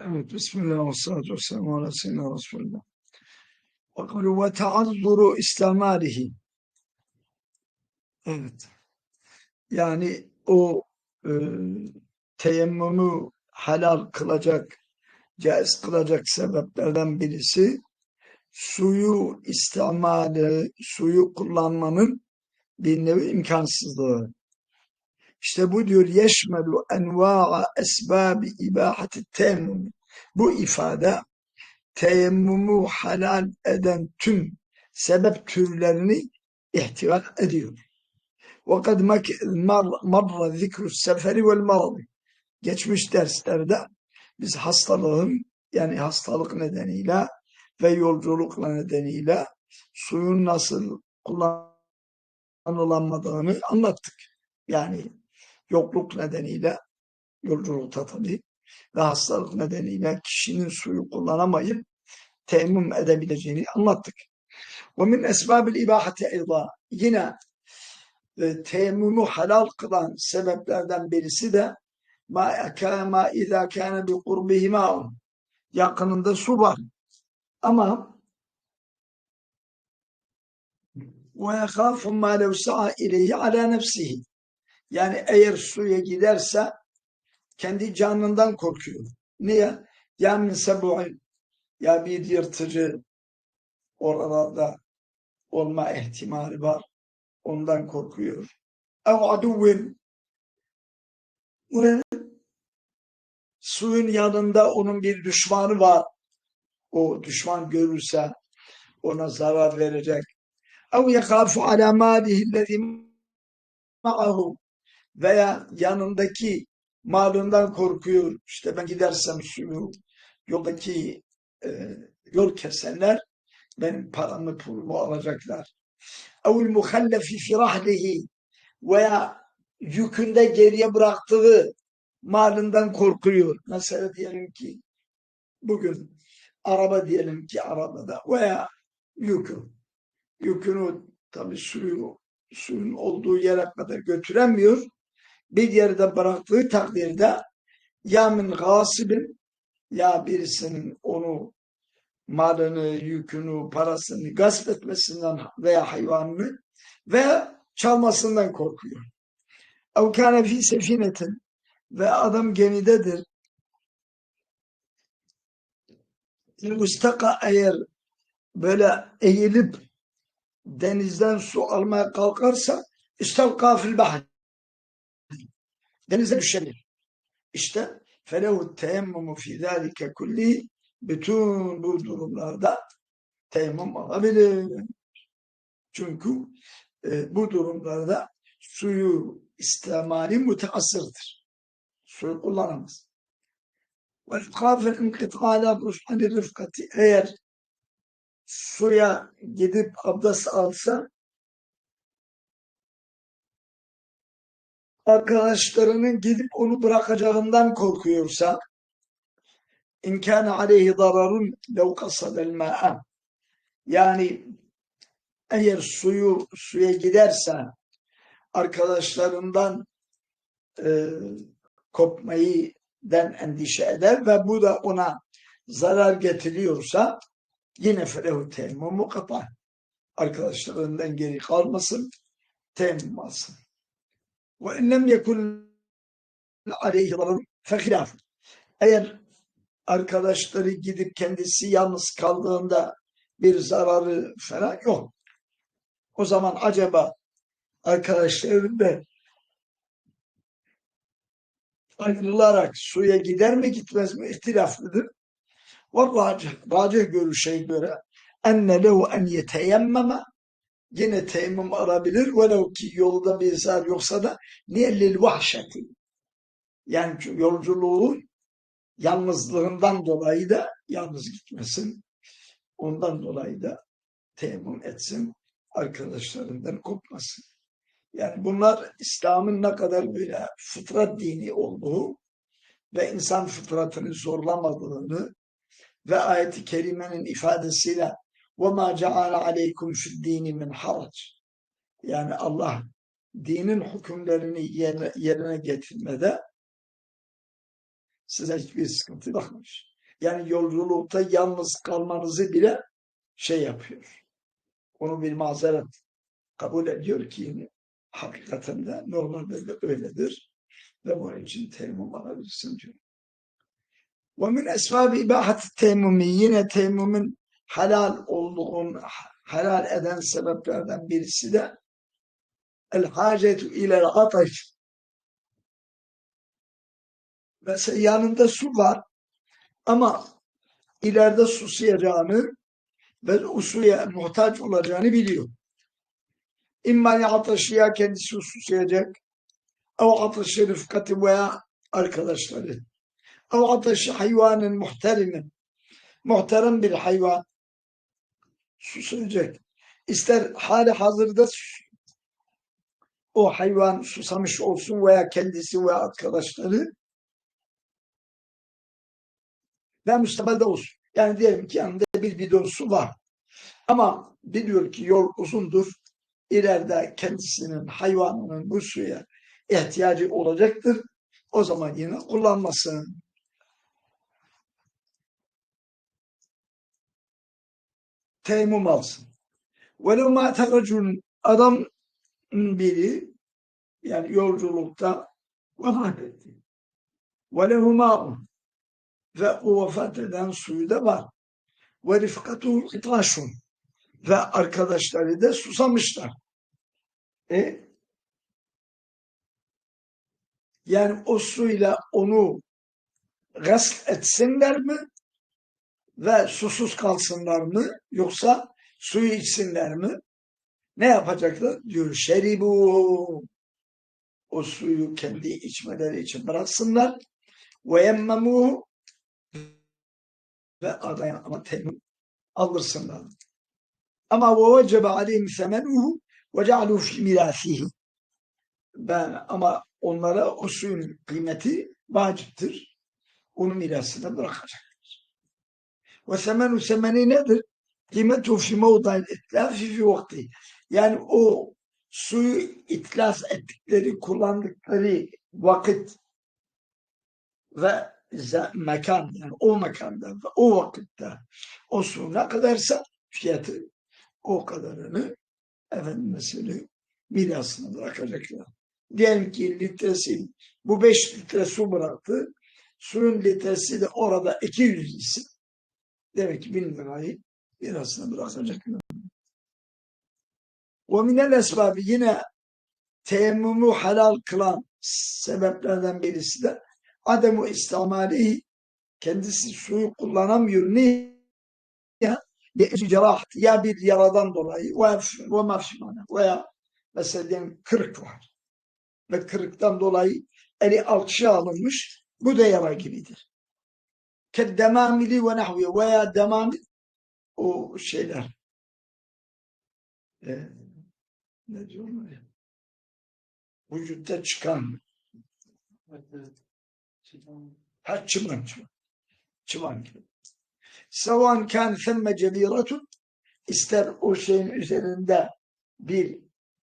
Evet, Bismillah ve salatu ve selamu ala seyyidina Resulullah. Ve kalu ve taazzuru islamarihi. Evet. Yani o e, teyemmümü halal kılacak, caiz kılacak sebeplerden birisi suyu istimali, suyu kullanmanın bir nevi imkansızlığı. İşte bu diyor yeşmelu enva'a esbabi ibahati teyemmüm. Bu ifade teyemmümü halal eden tüm sebep türlerini ihtiva ediyor. وَقَدْ مَرَّ ذِكْرُ السَّفَرِ وَالْمَرَضِ Geçmiş derslerde biz hastalığın yani hastalık nedeniyle ve yolculuk nedeniyle suyun nasıl kullanılamadığını anlattık. Yani yokluk nedeniyle yolculukta tabii ve hastalık nedeniyle kişinin suyu kullanamayıp teyemmüm edebileceğini anlattık. Ve min esbabil ibahati eyda yine e, teyemmümü halal kılan sebeplerden birisi de ma kâma izâ kâne bi kurbihi ma'un yakınında su var. Ama ve yekâfu mâ lev sa'a ileyhi alâ nefsihi yani eğer suya giderse kendi canından korkuyor. Niye? Ya min sebu'in ya bir yırtıcı oralarda olma ihtimali var. Ondan korkuyor. Ev aduvin suyun yanında onun bir düşmanı var. O düşman görürse ona zarar verecek. Ev yekâfu alâ mâlihillezî ma'ahu veya yanındaki malından korkuyor. İşte ben gidersem suyu yoldaki e, yol kesenler benim paramı pulumu alacaklar. Evul muhallefi firahlihi veya yükünde geriye bıraktığı malından korkuyor. Mesela diyelim ki bugün araba diyelim ki arabada veya yükü. Yükünü tabi suyu suyun olduğu yere kadar götüremiyor bir yerde bıraktığı takdirde ya min gasibin ya birisinin onu malını, yükünü, parasını gasp etmesinden veya hayvanını veya çalmasından korkuyor. Ev kâne fî sefinetin ve adam gemidedir. Mustaka eğer böyle eğilip denizden su almaya kalkarsa istalka fil bahri denize düşebilir. İşte felehu teyemmumu fi zâlike kulli bütün bu durumlarda teyemmüm alabilir. Çünkü e, bu durumlarda suyu istemali müteassırdır. Suyu kullanamaz. Ve kâfel inkıtâlâ hani rıfkati eğer suya gidip abdest alsa arkadaşlarının gidip onu bırakacağından korkuyorsa inkâne aleyhi zararun lev kasadel mâ'a yani eğer suyu suya giderse arkadaşlarından e, kopmayı den endişe eder ve bu da ona zarar getiriyorsa yine felehu teyemmumu kapar. Arkadaşlarından geri kalmasın, teyemmüm alsın. Ve enlem yekun aleyhi fehilaf. Eğer arkadaşları gidip kendisi yalnız kaldığında bir zararı falan yok. O zaman acaba arkadaşların da ayrılarak suya gider mi gitmez mi ihtilaflıdır. Ve racih, racih görüşe göre enne lehu en yeteyemmeme yine teyemmüm alabilir. Velev ki yolda bir zar yoksa da niye lil vahşeti. Yani yolculuğun yalnızlığından dolayı da yalnız gitmesin. Ondan dolayı da teyemmüm etsin. Arkadaşlarından kopmasın. Yani bunlar İslam'ın ne kadar böyle fıtrat dini olduğu ve insan fıtratını zorlamadığını ve ayeti kerimenin ifadesiyle وَمَا جَعَلَ عَلَيْكُمْ فِي الدِّينِ مِنْ حَرَجٍ Yani Allah dinin hükümlerini yerine getirmede size hiçbir sıkıntı bakmış. Yani yolculukta yalnız kalmanızı bile şey yapıyor. Onu bir mazeret kabul ediyor ki hakikaten de normalde de öyledir. Ve bunun için teyemmüm alabilirsin diyor. Ve min esbab ibahati teyemmümi yine teyemmümün helal olduğun, helal eden sebeplerden birisi de el hacetu ilel ataş. Mesela yanında su var ama ileride susayacağını ve o suya muhtaç olacağını biliyor. İmma li ataşı ya kendisi susayacak ev ataşı rıfkati veya arkadaşları ev ataşı hayvanın muhterimin muhterem bir hayvan susayacak. İster hali hazırda o hayvan susamış olsun veya kendisi veya arkadaşları ve müstakbalde olsun. Yani diyelim ki yanında bir bidon su var. Ama biliyor ki yol uzundur. İleride kendisinin, hayvanının bu suya ihtiyacı olacaktır. O zaman yine kullanmasın. teyemmüm alsın. Velev mâte racun adam biri yani yolculukta vefat etti. Velehu mâ'un ve o vefat eden suyu da var. Ve rifkatuhu itaşun ve arkadaşları da susamışlar. E, yani o suyla onu gasp etsinler mi? Ve susuz kalsınlar mı? Yoksa suyu içsinler mi? Ne yapacaklar? Diyor şeribu. O suyu kendi içmeleri için bıraksınlar. Ve yemmemuhu ve adaya ama temmüm alırsınlar. Ama ve vecebe aleyhim semenuhu ve cealuhu fi mirasihi. Ben ama onlara o suyun kıymeti vaciptir. Onu mirasına bırakacaklar. Ve semenu semeni nedir? Kıymetu fi mevda'il itlafi fi vakti. Yani o suyu itlas ettikleri, kullandıkları vakit ve mekan yani o mekanda ve o vakitte o su ne kadarsa fiyatı o kadarını efendim mesela mirasına bırakacaklar. Diyelim ki litresi bu 5 litre su bıraktı. Suyun litresi de orada 200 ise demek ki 1000 lirayı mirasına bırakacaklar. Ve minel esbabi yine teyemmümü helal kılan sebeplerden birisi de ademu istamali kendisi suyu kullanamıyor. Niye? Ya, ya bir yaradan dolayı ve mafşimane veya mesela diyelim kırık var ve kırıktan dolayı eli alçıya alınmış bu da yara gibidir. Keddemamili ve nahvi veya demamil o şeyler e, ne diyorlar ya vücutta çıkan her çıban çıban çıban gibi. Savan kan semme cebiratun ister o şeyin üzerinde bir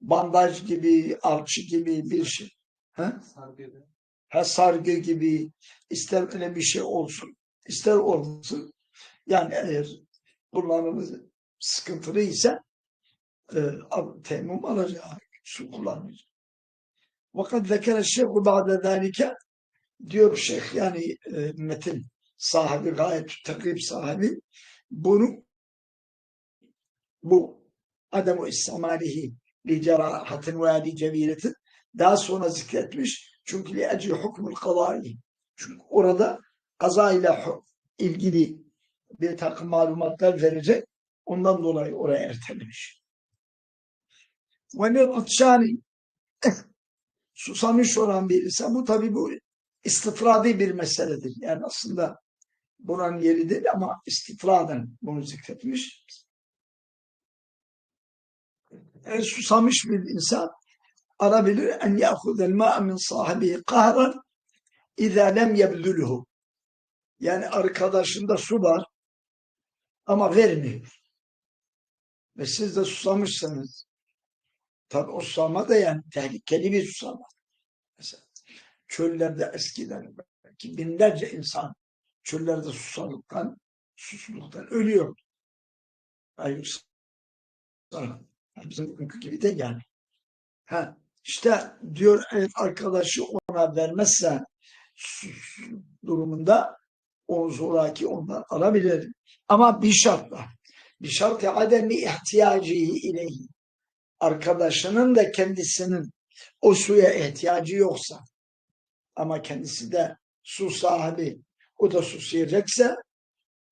bandaj gibi, alçı gibi bir şey. Ha? Sargı. Ha, sargı gibi ister öyle bir şey olsun, ister olmasın. Yani eğer kullanımı sıkıntılı ise e, temmüm alacak, su kullanmayacak. Vakat zekere şeyhu ba'de zâlike diyor şeyh yani e, metin sahibi gayet takrib sahibi bunu bu ademu istamalihi li cerahatin veya li cebiretin daha sonra zikretmiş. Çünkü li ecri hukmul kadai. Çünkü orada kaza ile ilgili bir takım malumatlar verecek. Ondan dolayı oraya ertelemiş. Ve lil susamış olan bir insan bu tabi bu istifradi bir meseledir. Yani aslında buranın yeri değil ama istifraden bunu zikretmiş. Eğer susamış bir insan arabilir en ya'hudel ma'a min sahibi kahran izâ lem yebdülühü. Yani arkadaşında su var ama vermiyor. Ve siz de susamışsınız. Tabi o susama da yani tehlikeli bir susama. Mesela çöllerde eskiden ki binlerce insan çöllerde susalıktan, susuzluktan ölüyor. Hayır. Bizim bugünkü gibi de yani. Ha, işte diyor arkadaşı ona vermezse durumunda o zoraki ondan alabilir. Ama bir şartla. Bir şartı ademi ihtiyacı ileyhi. Arkadaşının da kendisinin o suya ihtiyacı yoksa ama kendisi de su sahibi o da susayacaksa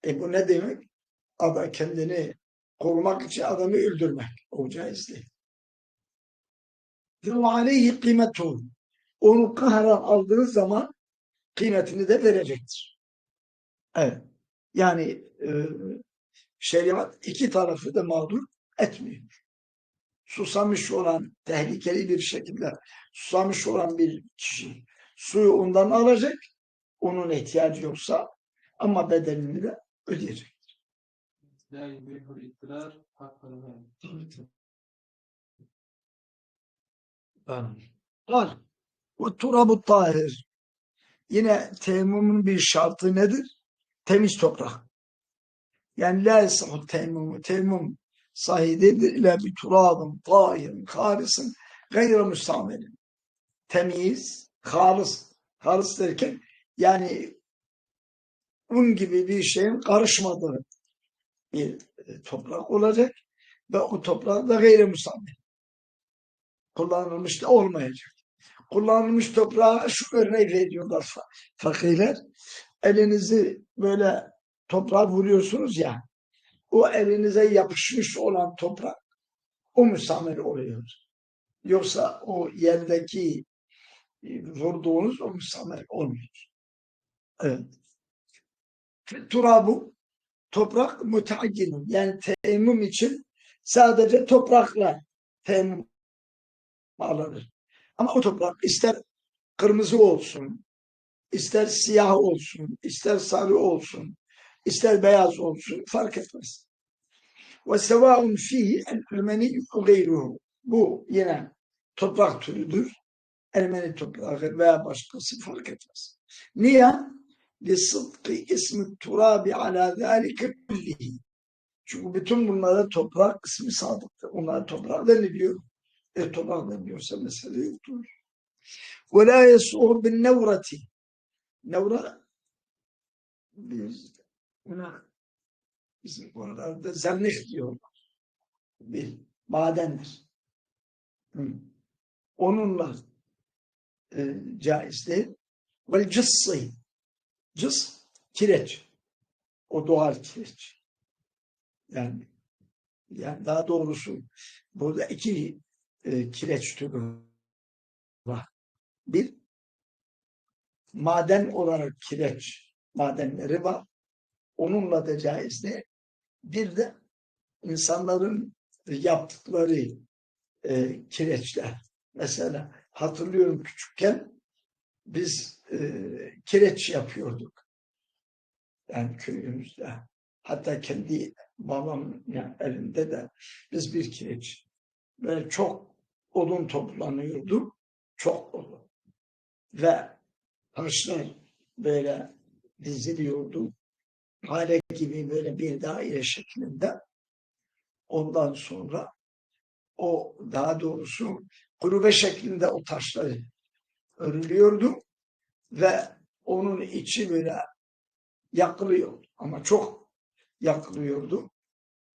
e bu ne demek? Adam kendini korumak için adamı öldürmek. O caiz değil. Ve aleyhi. Onu kahran aldığı zaman kıymetini de verecektir. Evet. Yani e, şeriat iki tarafı da mağdur etmiyor. Susamış olan, tehlikeli bir şekilde susamış olan bir kişi suyu ondan alacak, onun ihtiyacı yoksa ama bedelini de ödeyecek. Var. Bu turabu tahir. Yine teyammumun bir şartı nedir? Temiz toprak. Yani la yasahhu teyammumu. Teyemmum sahih değildir. İla bir turabın, tahirin, harisin, gayri müstamelin. Temiz, halis. Halis derken yani un gibi bir şeyin karışmadığı bir e, toprak olacak ve o toprak da gayri müstamel. Kullanılmış da olmayacak. Kullanılmış toprağa şu örneği veriyorlar fa- fakirler. Elinizi böyle toprağa vuruyorsunuz ya, o elinize yapışmış olan toprak o müstamel oluyor. Yoksa o yerdeki e, vurduğunuz o müstamel olmuyor. Evet. Turabu toprak müteayyinin yani teyemmüm için sadece toprakla teyemmüm alınır. Ama o toprak ister kırmızı olsun, ister siyah olsun, ister sarı olsun, ister beyaz olsun fark etmez. Ve sevaun fihi el-Ermeni gayruhu. Bu yine toprak türüdür. Ermeni toprağı veya başkası fark etmez. Niye? لِصِدْقِ ismi turabi ala ذَٰلِكَ كُلِّهِ Çünkü bütün bunlara toprak ismi sadıktır. Onlara toprak deniliyor. E toprak deniliyorsa mesele yoktur. وَلَا يَسْعُرْ بِالنَّوْرَةِ Nevra biz buna bizim oralarda zernih diyorlar. Bir madendir. Hı. Onunla e, caiz değil. Vel cıssı. Cıs, kireç. O doğal kireç. Yani yani daha doğrusu burada iki e, kireç türü var. Bir maden olarak kireç madenleri var. Onunla da caiz değil. Bir de insanların yaptıkları e, kireçler. Mesela hatırlıyorum küçükken biz e, kireç yapıyorduk. Yani köyümüzde. Hatta kendi babam yani elinde de biz bir kireç. Böyle çok odun toplanıyordu. Çok odun. Ve taşlar böyle diziliyordu. Hale gibi böyle bir daire şeklinde. Ondan sonra o daha doğrusu kulübe şeklinde o taşları örülüyordu ve onun içi böyle yakılıyor ama çok yakılıyordu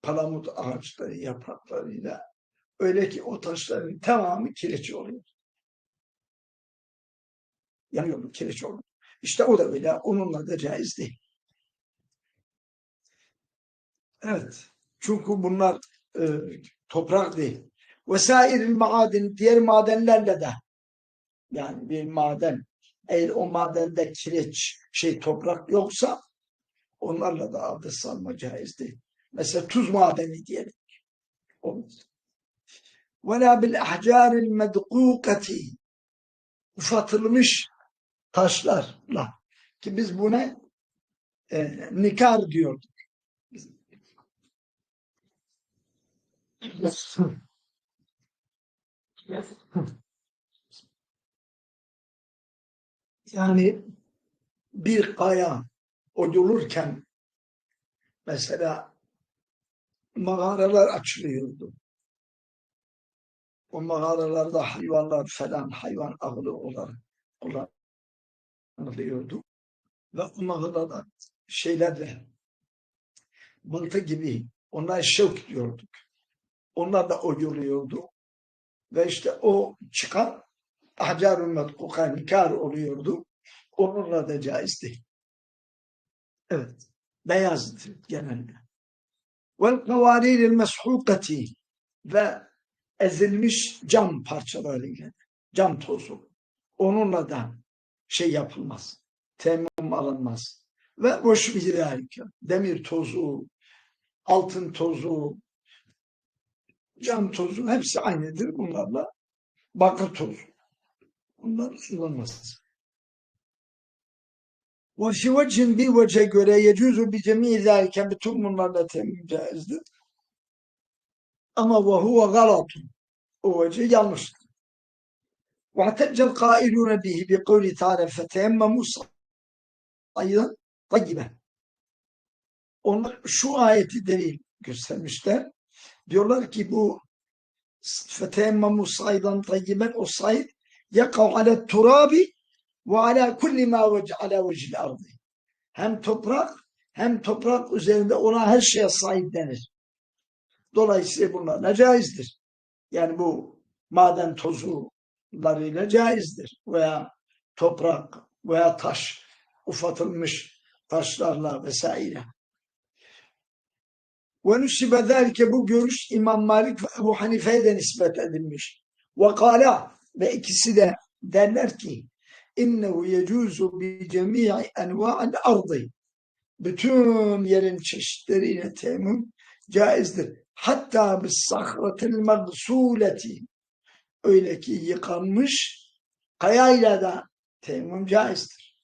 palamut ağaçları yapraklarıyla öyle ki o taşların tamamı kireç oluyor yanıyordu kireç oldu. İşte o da öyle. Onunla da caiz değil. Evet. Çünkü bunlar e, toprak değil. Vesairil maadin diğer madenlerle de yani bir maden eğer o madende kireç şey toprak yoksa onlarla da abdest salma caiz değil. Mesela tuz madeni diyelim. Olmaz. Ve la bil ahcaril medkukati ufatılmış taşlarla. Ki biz buna e, nikar diyorduk. Yani bir kaya oyulurken mesela mağaralar açılıyordu. O mağaralarda hayvanlar falan hayvan avlı olarak kullanılıyordu. Ve o mağaralar şeylerle mıntı gibi onlar şevk diyorduk. Onlar da oyuluyordu. Ve işte o çıkan ahcar-ı metkuka nikar oluyordu. Onunla da caizdi. Evet. Beyazdı genelde. Vel kavaril meshukati ve ezilmiş cam parçalarıyla cam tozu. Onunla da şey yapılmaz. Temmüm alınmaz. Ve boş bir demir tozu, altın tozu, cam tozu hepsi aynıdır bunlarla. Bakır tozu. Bunlar kullanılmaz. Ve fi vechin bir vece göre yecuzu bi cemii zâlike bütün bunlarla temmüm caizdir. Ama ve huve galatun. O vece yanlıştır. واحتج القائلون به بقول تعالى فتيمموا صعيدا طيبا onlar şu ayeti delil göstermişler. Diyorlar ki bu fetemmemu saydan tayyiben o sayid yakav ala turabi ve ala kulli ma vece ala vecil ardı. Hem toprak hem toprak üzerinde ona her şeye sahip denir. Dolayısıyla bunlar ne caizdir. Yani bu maden tozularıyla caizdir. Veya toprak veya taş ufatılmış taşlarla vesaire. Ve nüsibe zâlike bu görüş İmam Malik ve Ebu Hanife'ye de nispet edilmiş. Ve kâlâ ve ikisi de derler ki innehu yecuzu bi cemii enva'il ardı. Bütün yerin çeşitleriyle temmüm caizdir. Hatta bis sahratil magsuleti. Öyle ki yıkanmış kayayla da temmüm caizdir.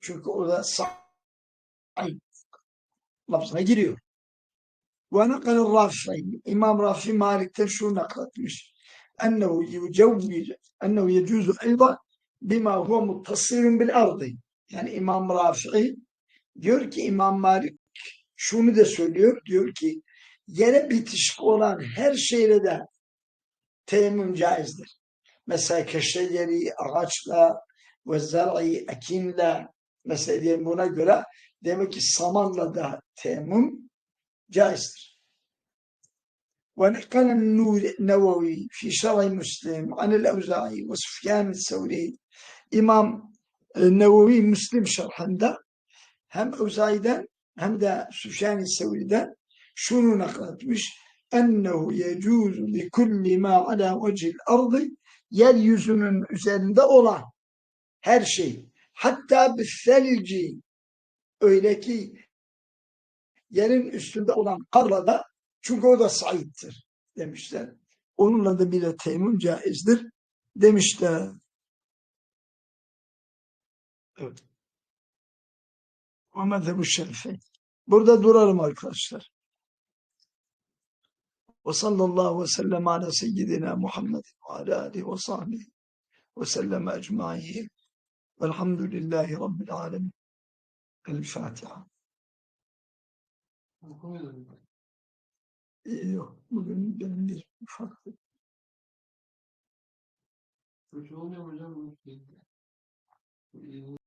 Çünkü o da sahih lafzına giriyor. Ve nakal Rafi, İmam Rafi Malik'ten şu nakletmiş. Ennehu yücevviz, ennehu yecuzu eyda bima huve muttasirun bil ardı. Yani İmam Rafi diyor ki İmam Malik şunu da söylüyor. Diyor ki yere bitişik olan her şeyle de teyemmüm caizdir. Mesela keşeleri, ağaçla ve zar'i, ekinle mesela diyelim buna göre demek ki samanla da teyemmüm caizdir. ونقل النووي في شرح مسلم عن الأوزاعي وسفيان الثوري İmam Nevevi Müslim şerhinde hem Evzai'den hem de Süfyan-ı Sevri'den şunu nakletmiş. Ennehu yecuzu li kulli ma ala vecil ardı yeryüzünün üzerinde olan her şey hatta bisselci öyle ki yerin üstünde olan karla da çünkü o da saittir demişler. Onunla da bile teyemmüm caizdir demişler. Evet. O mezhebu şerife. Burada duralım arkadaşlar. Ve sallallahu ve sellem ala seyyidina Muhammed ve ala alihi ve sahbihi ve sellem ecmaîn. Velhamdülillahi Rabbil alemin. El Fatiha. Okumuyorum. Ee, Yok, bugün benim bir ufak Çocuk olmuyor mu hocam?